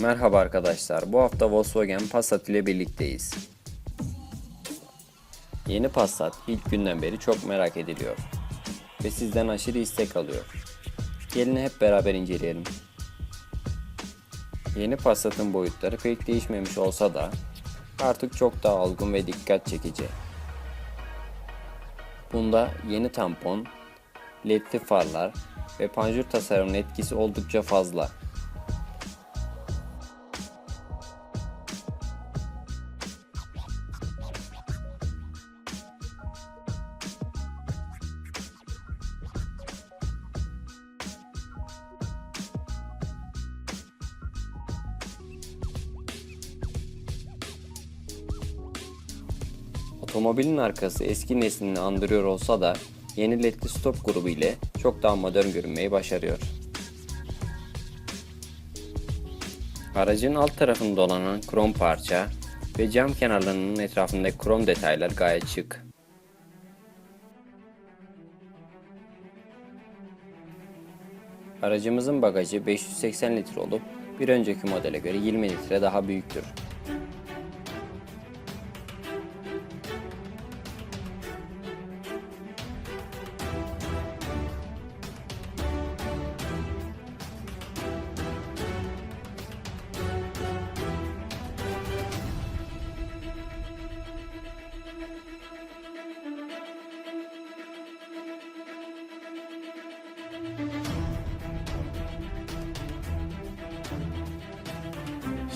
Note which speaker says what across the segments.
Speaker 1: Merhaba arkadaşlar. Bu hafta Volkswagen Passat ile birlikteyiz. Yeni Passat ilk günden beri çok merak ediliyor ve sizden aşırı istek alıyor. Gelin hep beraber inceleyelim. Yeni Passat'ın boyutları pek değişmemiş olsa da artık çok daha olgun ve dikkat çekici. Bunda yeni tampon, ledli farlar ve panjur tasarımının etkisi oldukça fazla. Otomobilin arkası eski neslini andırıyor olsa da yeni ledli stop grubu ile çok daha modern görünmeyi başarıyor. Aracın alt tarafında dolanan krom parça ve cam kenarlarının etrafındaki krom detaylar gayet şık. Aracımızın bagajı 580 litre olup bir önceki modele göre 20 litre daha büyüktür.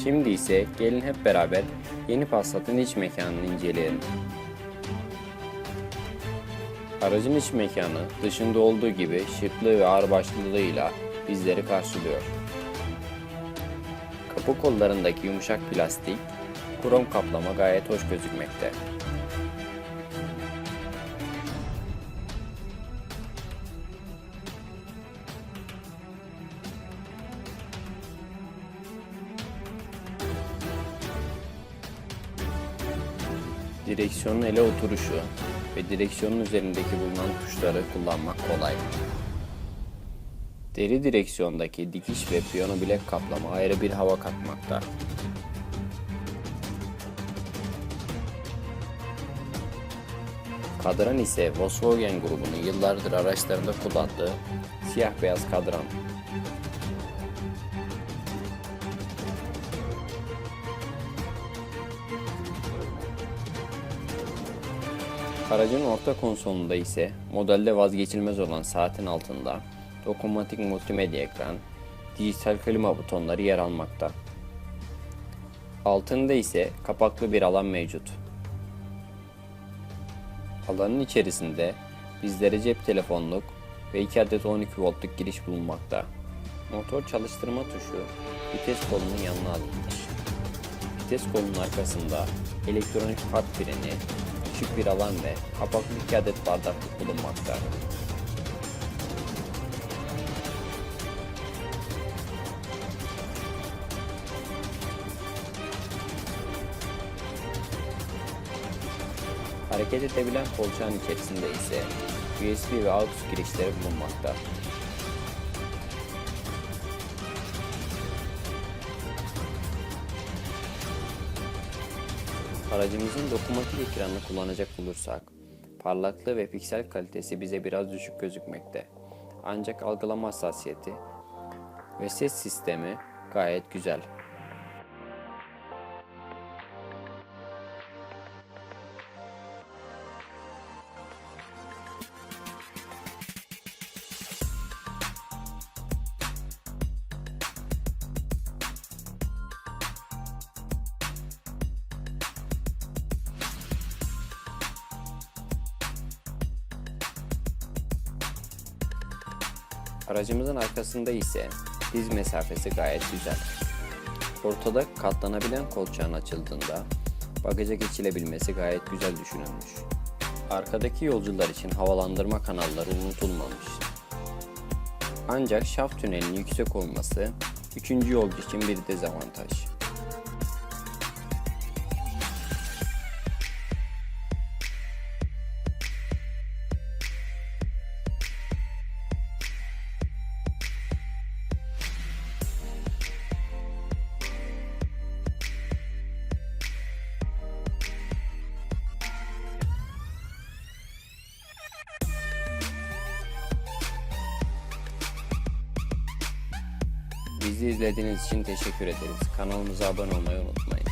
Speaker 1: Şimdi ise gelin hep beraber yeni Passat'ın iç mekanını inceleyelim. Aracın iç mekanı dışında olduğu gibi şıklığı ve ağırbaşlılığıyla bizleri karşılıyor. Kapı kollarındaki yumuşak plastik, krom kaplama gayet hoş gözükmekte. Direksiyonun ele oturuşu ve direksiyonun üzerindeki bulunan tuşları kullanmak kolay. Deri direksiyondaki dikiş ve piyano bilek kaplama ayrı bir hava katmakta. Kadran ise Volkswagen grubunun yıllardır araçlarında kullandığı siyah beyaz kadran. Aracın orta konsolunda ise modelde vazgeçilmez olan saatin altında dokunmatik multimedya ekran, dijital klima butonları yer almakta. Altında ise kapaklı bir alan mevcut. Alanın içerisinde bizlere cep telefonluk ve 2 adet 12 voltluk giriş bulunmakta. Motor çalıştırma tuşu vites kolunun yanına alınmış. Vites kolunun arkasında elektronik far freni, küçük bir alan ve kapaklı 2 adet bardaklık bulunmakta. Hareket edebilen kolçağın içerisinde ise USB ve AUX girişleri bulunmakta. Aracımızın dokunmatik ekranını kullanacak olursak, parlaklığı ve piksel kalitesi bize biraz düşük gözükmekte. Ancak algılama hassasiyeti ve ses sistemi gayet güzel. Aracımızın arkasında ise diz mesafesi gayet güzel. Ortada katlanabilen kolçağın açıldığında bagaja geçilebilmesi gayet güzel düşünülmüş. Arkadaki yolcular için havalandırma kanalları unutulmamış. Ancak şaft tünelinin yüksek olması üçüncü yolcu için bir dezavantaj. Bizi izlediğiniz için teşekkür ederiz. Kanalımıza abone olmayı unutmayın.